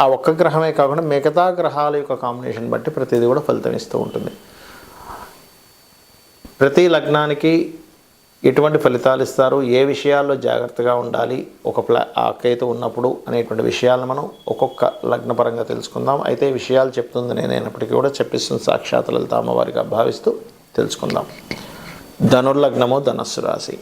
ఆ ఒక్క గ్రహమే కాకుండా మిగతా గ్రహాల యొక్క కాంబినేషన్ బట్టి ప్రతిదీ కూడా ఫలితం ఇస్తూ ఉంటుంది. ప్రతి లగ్నానికి ఎటువంటి ఫలితాలు ఇస్తారు? ఏ విషయాల్లో జాగ్రత్తగా ఉండాలి? ఒక ప్లా ఆ కేతు ఉన్నప్పుడు అనేటువంటి విషయాలను మనం ఒక్కొక్క లగ్నపరంగా తెలుసుకుందాం. అయితే విషయాలు చెప్తుంది నేనైనప్పటికీ కూడా చెప్పిస్తుంది సాక్షాత్ లలిత అమ్మవారిగా భావిస్తూ తెలుసుకుందాం. ధనుర్లగ్నము ధనస్సు రాశి.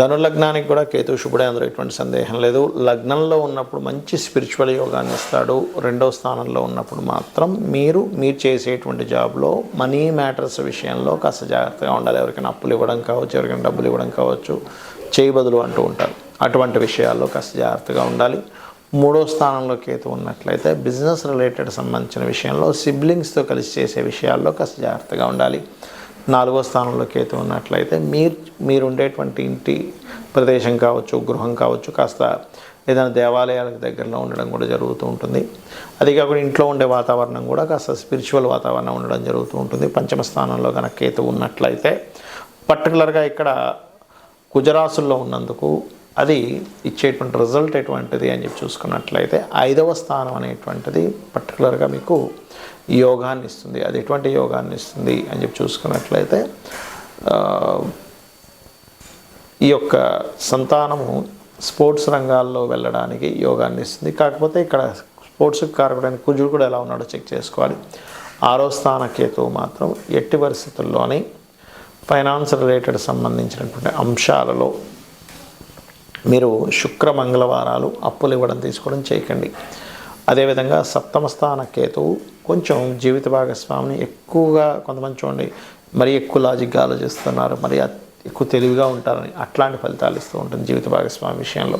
ధనుర్లగ్నానికి కూడా కేతు శుభుడే అందులో ఎటువంటి సందేహం లేదు. లగ్నంలో ఉన్నప్పుడు మంచి స్పిరిచువల్ యోగాన్ని ఇస్తాడు. రెండో స్థానంలో ఉన్నప్పుడు మాత్రం మీరు మీరు చేసేటువంటి జాబ్లో మనీ మ్యాటర్స్ విషయంలో కాస్త జాగ్రత్తగా ఉండాలి. ఎవరికైనా అప్పులు ఇవ్వడం కావచ్చు ఎవరికైనా డబ్బులు ఇవ్వడం కావచ్చు చేయి బదులు అంటూ ఉంటారు. అటువంటి విషయాల్లో కాస్త జాగ్రత్తగా ఉండాలి. మూడో స్థానంలో కేతు ఉన్నట్లయితే బిజినెస్ రిలేటెడ్ సంబంధించిన విషయంలో సిబ్లింగ్స్తో కలిసి చేసే విషయాల్లో కాస్త జాగ్రత్తగా ఉండాలి. నాలుగో స్థానంలో కేతు ఉన్నట్లయితే మీరు మీరు ఉండేటువంటి ఇంటి ప్రదేశం కావచ్చు గృహం కావచ్చు కాస్త ఏదైనా దేవాలయాలకు దగ్గరలో ఉండడం కూడా జరుగుతూ ఉంటుంది. అది కాకుండా ఇంట్లో ఉండే వాతావరణం కూడా కాస్త స్పిరిచువల్ వాతావరణం ఉండడం జరుగుతూ ఉంటుంది. పంచమ స్థానంలో కనుక కేతు ఉన్నట్లయితే పర్టికులర్గా ఇక్కడ గుజరాసుల్లో ఉన్నందుకు అది ఇచ్చేటువంటి రిజల్ట్ ఎటువంటిది అని చెప్పి చూసుకున్నట్లయితే ఐదవ స్థానం అనేటువంటిది పర్టికులర్గా మీకు యోగాన్ని ఇస్తుంది. అది ఎటువంటి యోగాన్ని ఇస్తుంది అని చెప్పి చూసుకున్నట్లయితే ఈ యొక్క సంతానము స్పోర్ట్స్ రంగాల్లో వెళ్ళడానికి యోగాన్ని ఇస్తుంది. కాకపోతే ఇక్కడ స్పోర్ట్స్కి కారకుడైన కుజుడు కూడా ఎలా ఉన్నాడో చెక్ చేసుకోవాలి. ఆరో స్థాన కేతువు మాత్రం ఎట్టి పరిస్థితుల్లోని ఫైనాన్స్ రిలేటెడ్ సంబంధించినటువంటి అంశాలలో మీరు శుక్ర మంగళవారాలు అప్పులు ఇవ్వడం తీసుకోవడం చేయకండి. అదేవిధంగా సప్తమ స్థాన కేతువు కొంచెం జీవిత భాగస్వామిని ఎక్కువగా కొంతమంది చూడండి మరి ఎక్కువ లాజిక్గా ఆలోచిస్తున్నారు మరి ఎక్కువ తెలివిగా ఉంటారని అట్లాంటి ఫలితాలు ఇస్తూ ఉంటుంది జీవిత భాగస్వామి విషయంలో.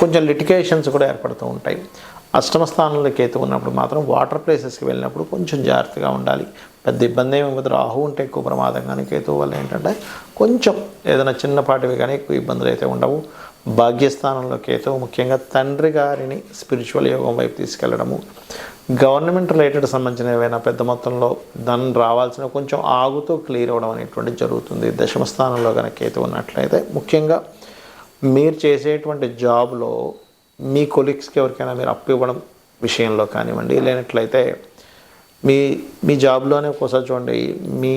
కొంచెం లిటికేషన్స్ కూడా ఏర్పడుతూ ఉంటాయి. అష్టమ స్థానంలో కేతు ఉన్నప్పుడు మాత్రం వాటర్ ప్లేసెస్కి వెళ్ళినప్పుడు కొంచెం జాగ్రత్తగా ఉండాలి. పెద్ద ఇబ్బంది ఏమి ఇవ్వదు రాహు ఉంటే ఎక్కువ ప్రమాదం. కానీ కేతు వల్ల ఏంటంటే కొంచెం ఏదైనా చిన్నపాటివి కానీ ఎక్కువ ఇబ్బందులు అయితే ఉండవు. భాగ్యస్థానంలో కేతు ముఖ్యంగా తండ్రి గారిని స్పిరిచువల్ యోగం వైపు తీసుకెళ్ళడము గవర్నమెంట్ రిలేటెడ్ సంబంధించిన ఏవైనా పెద్ద మొత్తంలో ధనం రావాల్సిన కొంచెం ఆగుతూ క్లియర్ అవ్వడం అనేటువంటిది జరుగుతుంది. దశమ స్థానంలో కనుక కేతు ఉన్నట్లయితే ముఖ్యంగా మీరు చేసేటువంటి జాబ్లో మీ కొలీగ్స్కి ఎవరికైనా మీరు అప్పు ఇవ్వడం విషయంలో కానివ్వండి లేనట్లయితే మీ మీ జాబ్లోనే ఒకసారి చూడండి. మీ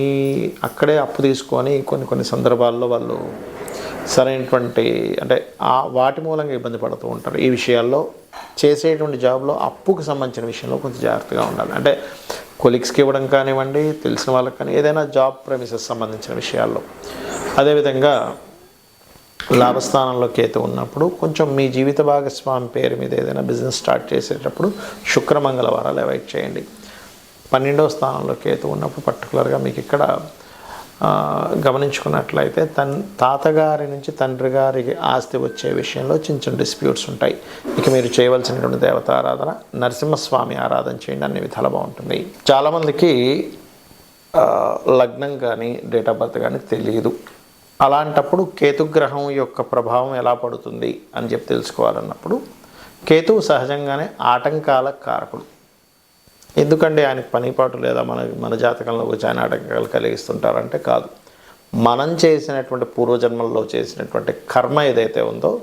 అక్కడే అప్పు తీసుకొని కొన్ని కొన్ని సందర్భాల్లో వాళ్ళు సరైనటువంటి అంటే ఆ వాటి మూలంగా ఇబ్బంది పడుతూ ఉంటారు. ఈ విషయాల్లో చేసేటువంటి జాబ్లో అప్పుకు సంబంధించిన విషయంలో కొంచెం జాగ్రత్తగా ఉండాలి. అంటే కొలీగ్స్కి ఇవ్వడం కానివ్వండి తెలిసిన వాళ్ళకి కానీ ఏదైనా జాబ్ ప్రెమిసెస్ సంబంధించిన విషయాల్లో. అదేవిధంగా లాభస్థానంలో కేతు ఉన్నప్పుడు కొంచెం మీ జీవిత భాగస్వామి పేరు మీద ఏదైనా బిజినెస్ స్టార్ట్ చేసేటప్పుడు శుక్ర మంగళవారాలు అవాయిడ్ చేయండి. పన్నెండవ స్థానంలో కేతు ఉన్నప్పుడు పర్టికులర్గా మీకు ఇక్కడ గమనించుకున్నట్లయితే తన్ తాతగారి నుంచి తండ్రి గారికి ఆస్తి వచ్చే విషయంలో చిన్న చిన్న డిస్ప్యూట్స్ ఉంటాయి. ఇక మీరు చేయవలసినటువంటి దేవత ఆరాధన నరసింహస్వామి ఆరాధన చేయండి అన్ని విధాలు బాగుంటుంది. చాలామందికి లగ్నం కానీ డేట్ ఆఫ్ బర్త్ కానీ తెలియదు అలాంటప్పుడు కేతుగ్రహం యొక్క ప్రభావం ఎలా పడుతుంది అని చెప్పి తెలుసుకోవాలన్నప్పుడు కేతువు సహజంగానే ఆటంకాల కారకుడు. ఎందుకంటే ఆయనకు పనిపాటు లేదా మన మన జాతకంలో వచ్చి ఆయన ఆటంకాలు కలిగిస్తుంటారంటే కాదు. మనం చేసినటువంటి పూర్వజన్మల్లో చేసినటువంటి కర్మ ఏదైతే ఉందో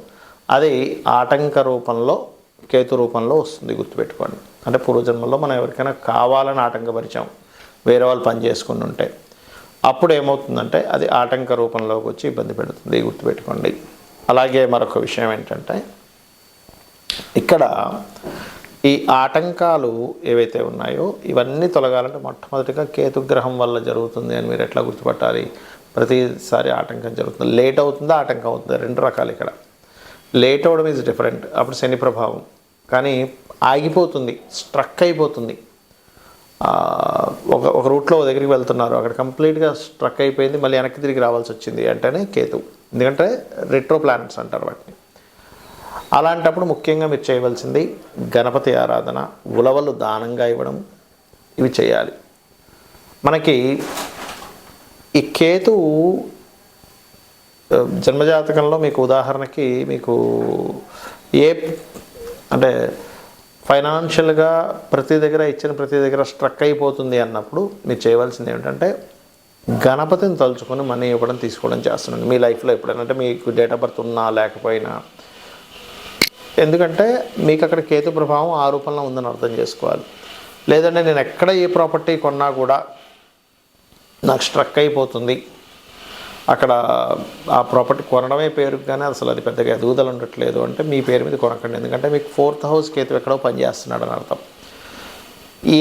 అది ఆటంక రూపంలో కేతు రూపంలో వస్తుంది గుర్తుపెట్టుకోండి. అంటే పూర్వజన్మల్లో మనం ఎవరికైనా కావాలని ఆటంకపరిచాం వేరే వాళ్ళు పని చేసుకుని ఉంటే. అప్పుడు ఏమవుతుందంటే అది ఆటంక రూపంలోకి వచ్చి ఇబ్బంది పెడుతుంది గుర్తుపెట్టుకోండి. అలాగే మరొక విషయం ఏంటంటే ఇక్కడ ఈ ఆటంకాలు ఏవైతే ఉన్నాయో ఇవన్నీ తొలగాలంటే మొట్టమొదటిగా కేతుగ్రహం వల్ల జరుగుతుంది అని మీరు ఎట్లా గుర్తుపట్టాలి? ప్రతిసారి ఆటంకం జరుగుతుంది. లేట్ అవుతుందా? ఆటంకం అవుతుందా? రెండు రకాలు ఇక్కడ. లేట్ అవడం ఈజ్ డిఫరెంట్ అప్పుడు శని ప్రభావం. కానీ ఆగిపోతుంది. స్ట్రక్ అయిపోతుంది. ఒక ఒక రూట్లో దగ్గరికి వెళ్తున్నారు. అక్కడ కంప్లీట్గా స్ట్రక్ అయిపోయింది. మళ్ళీ వెనక్కి తిరిగి రావాల్సి వచ్చింది అంటేనే కేతు. ఎందుకంటే రెట్రో ప్లానెట్స్ అంటారు వాటిని. అలాంటప్పుడు ముఖ్యంగా మీరు చేయవలసింది గణపతి ఆరాధన ఉలవలు దానంగా ఇవ్వడం ఇవి చేయాలి. మనకి ఈ కేతువు జన్మజాతకంలో మీకు ఉదాహరణకి మీకు ఏ అంటే ఫైనాన్షియల్గా ప్రతి దగ్గర ఇచ్చిన ప్రతి దగ్గర స్ట్రక్ అయిపోతుంది అన్నప్పుడు మీరు చేయవలసింది ఏమిటంటే గణపతిని తలుచుకొని మనీ ఇవ్వడం తీసుకోవడం చేస్తున్నాను. మీ లైఫ్లో ఎప్పుడైనా అంటే మీకు డేట్ ఆఫ్ బర్త్ ఉన్నా లేకపోయినా ఎందుకంటే మీకు అక్కడ కేతు ప్రభావం ఆ రూపంలో ఉందని అర్థం చేసుకోవాలి. లేదంటే నేను ఎక్కడ ఏ ప్రాపర్టీ కొన్నా కూడా నాకు స్ట్రక్ అయిపోతుంది. అక్కడ ఆ ప్రాపర్టీ కొనడమే పేరుకు కానీ అసలు అది పెద్దగా ఎదుగుదల ఉండట్లేదు అంటే మీ పేరు మీద కొనకండి. ఎందుకంటే మీకు ఫోర్త్ హౌస్ కేతు ఎక్కడో పనిచేస్తున్నాడు అని అర్థం.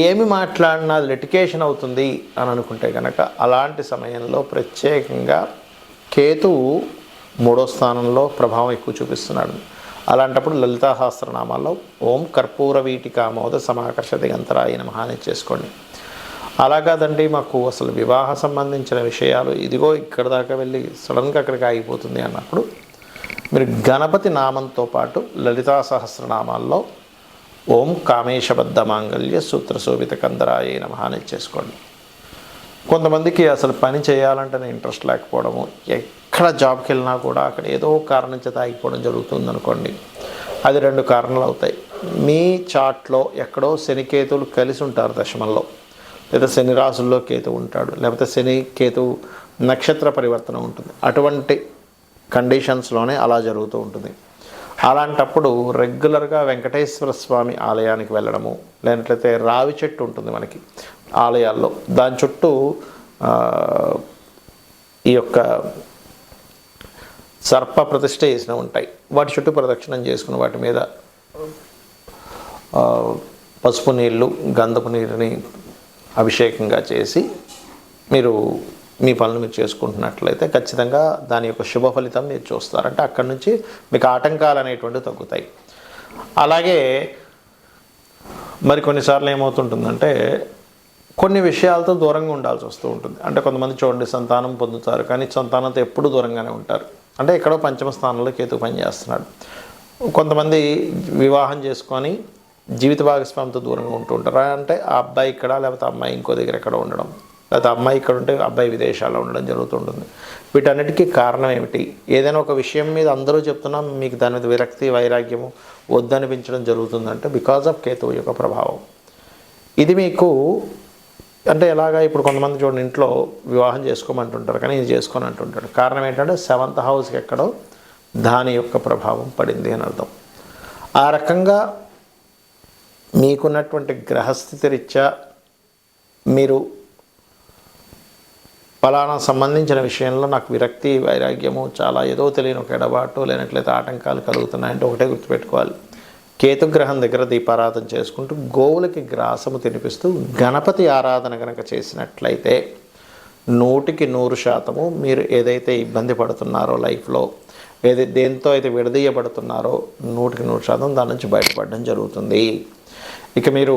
ఏమి మాట్లాడినా అది లిటికేషన్ అవుతుంది అని అనుకుంటే కనుక అలాంటి సమయంలో ప్రత్యేకంగా కేతువు మూడో స్థానంలో ప్రభావం ఎక్కువ చూపిస్తున్నాడు. అలాంటప్పుడు లలితాహాస్త్రనామాల్లో ఓం కర్పూర వీటికామోద సమాకర్ష దిగంతరాయ నమః అని చేసుకోండి. అలా కాదండి మాకు అసలు వివాహ సంబంధించిన విషయాలు ఇదిగో ఇక్కడ దాకా వెళ్ళి సడన్గా అక్కడికి ఆగిపోతుంది అన్నప్పుడు మీరు గణపతి నామంతో పాటు లలితా సహస్రనామాల్లో ఓం కామేశబద్ధ మాంగళ్య సూత్ర శోభిత కందరాయ నమః అని చేసుకోండి. కొంతమందికి అసలు పని చేయాలంటేనే ఇంట్రెస్ట్ లేకపోవడము ఎక్కడ జాబ్కి వెళ్ళినా కూడా అక్కడ ఏదో కారణం చేత ఆగిపోవడం జరుగుతుంది అనుకోండి అది రెండు కారణాలు అవుతాయి. మీ చాట్లో ఎక్కడో శనికేతువులు కలిసి ఉంటారు దశమంలో. లేదా శని రాసుల్లో కేతు ఉంటాడు. లేకపోతే శని కేతు నక్షత్ర పరివర్తన ఉంటుంది. అటువంటి కండిషన్స్లోనే అలా జరుగుతూ ఉంటుంది. అలాంటప్పుడు రెగ్యులర్గా వెంకటేశ్వర స్వామి ఆలయానికి వెళ్ళడము లేనట్లయితే రావి చెట్టు ఉంటుంది మనకి ఆలయాల్లో. దాని చుట్టూ ఈ యొక్క సర్ప ప్రతిష్ట చేసిన ఉంటాయి. వాటి చుట్టూ ప్రదక్షిణం చేసుకుని వాటి మీద పసుపు నీళ్ళు గంధపు నీరుని అభిషేకంగా చేసి మీరు మీ పనులు మీరు చేసుకుంటున్నట్లయితే ఖచ్చితంగా దాని యొక్క శుభ ఫలితం మీరు చూస్తారంటే అక్కడి నుంచి మీకు ఆటంకాలు అనేటువంటివి తగ్గుతాయి. అలాగే మరి కొన్నిసార్లు ఏమవుతుంటుందంటే కొన్ని విషయాలతో దూరంగా ఉండాల్సి వస్తూ ఉంటుంది. అంటే కొంతమంది చూడండి సంతానం పొందుతారు కానీ సంతానంతో ఎప్పుడూ దూరంగానే ఉంటారు. అంటే ఎక్కడో పంచమ స్థానంలో కేతు పని చేస్తున్నాడు. కొంతమంది వివాహం చేసుకొని జీవిత భాగస్వామితో దూరంగా ఉంటూ ఉంటారు. అంటే ఆ అబ్బాయి ఇక్కడ లేకపోతే అమ్మాయి ఇంకో దగ్గర ఎక్కడ ఉండడం లేకపోతే అమ్మాయి ఇక్కడ ఉంటే అబ్బాయి విదేశాల్లో ఉండడం జరుగుతుంటుంది వీటన్నిటికీ కారణం ఏమిటి? ఏదైనా ఒక విషయం మీద అందరూ చెప్తున్నా మీకు దాని మీద విరక్తి వైరాగ్యము వద్దనిపించడం జరుగుతుందంటే బికాజ్ ఆఫ్ కేతువు యొక్క ప్రభావం. ఇది మీకు అంటే ఎలాగా ఇప్పుడు కొంతమంది చూడండి ఇంట్లో వివాహం చేసుకోమంటుంటారు కానీ ఇది చేసుకొని అంటుంటాడు కారణం ఏంటంటే సెవెంత్ హౌస్కి ఎక్కడో దాని యొక్క ప్రభావం పడింది అని అర్థం. ఆ రకంగా మీకున్నటువంటి గ్రహస్థితి రీత్యా మీరు ఫలానా సంబంధించిన విషయంలో నాకు విరక్తి వైరాగ్యము చాలా ఏదో తెలియని ఒక ఎడబాటు లేనట్లయితే ఆటంకాలు కలుగుతున్నాయంటే ఒకటే గుర్తుపెట్టుకోవాలి. కేతుగ్రహం దగ్గర దీపారాధన చేసుకుంటూ గోవులకి గ్రాసము తినిపిస్తూ గణపతి ఆరాధన కనుక చేసినట్లయితే నూటికి నూరు శాతము మీరు ఏదైతే ఇబ్బంది పడుతున్నారో లైఫ్లో ఏది దేంతో అయితే విడదీయబడుతున్నారో నూటికి నూరు శాతం దాని నుంచి బయటపడడం జరుగుతుంది. ఇక మీరు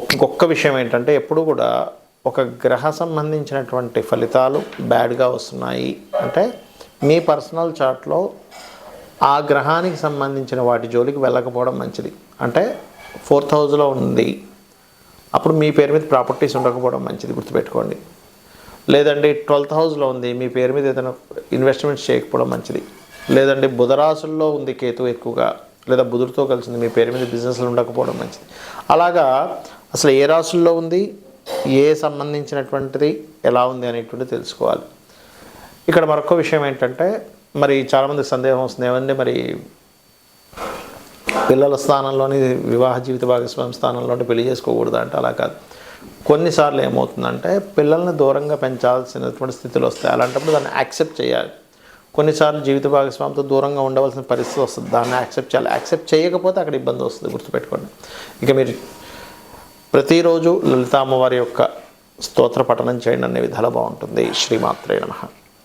ఒక్కొక్క విషయం ఏంటంటే ఎప్పుడు కూడా ఒక గ్రహ సంబంధించినటువంటి ఫలితాలు బ్యాడ్గా వస్తున్నాయి. అంటే మీ పర్సనల్ చార్ట్లో ఆ గ్రహానికి సంబంధించిన వాటి జోలికి వెళ్ళకపోవడం మంచిది. అంటే ఫోర్త్ హౌస్లో ఉంది. అప్పుడు మీ పేరు మీద ప్రాపర్టీస్ ఉండకపోవడం మంచిది గుర్తుపెట్టుకోండి. లేదండి ట్వెల్త్ హౌస్లో ఉంది. మీ పేరు మీద ఏదైనా ఇన్వెస్ట్మెంట్స్ చేయకపోవడం మంచిది. లేదండి బుధరాశుల్లో ఉంది కేతు ఎక్కువగా. లేదా బుధుడితో కలిసింది మీ పేరు మీద బిజినెస్లు ఉండకపోవడం మంచిది. అలాగా అసలు ఏ రాశుల్లో ఉంది? ఏ సంబంధించినటువంటిది? ఎలా ఉంది? అనేటువంటిది తెలుసుకోవాలి. ఇక్కడ మరొక విషయం ఏంటంటే మరి చాలామంది సందేహం వస్తుంది ఏమంటే మరి పిల్లల స్థానంలోని వివాహ జీవిత భాగస్వామి స్థానంలో పెళ్ళి చేసుకోకూడదు అంటే అలా కాదు. కొన్నిసార్లు ఏమవుతుందంటే పిల్లల్ని దూరంగా పెంచాల్సినటువంటి స్థితిలో వస్తాయి. అలాంటప్పుడు దాన్ని యాక్సెప్ట్ చేయాలి. కొన్నిసార్లు జీవిత భాగస్వామితో దూరంగా ఉండవలసిన పరిస్థితి వస్తుంది. దాన్ని యాక్సెప్ట్ చేయాలి. యాక్సెప్ట్ చేయకపోతే అక్కడ ఇబ్బంది వస్తుంది. గుర్తుపెట్టుకోండి. ఇక మీరు ప్రతిరోజు లలిత అమ్మవారి యొక్క స్తోత్ర పఠనం చేయండి. అనే విధాలు బాగుంటుంది. శ్రీమాత్రే నమ.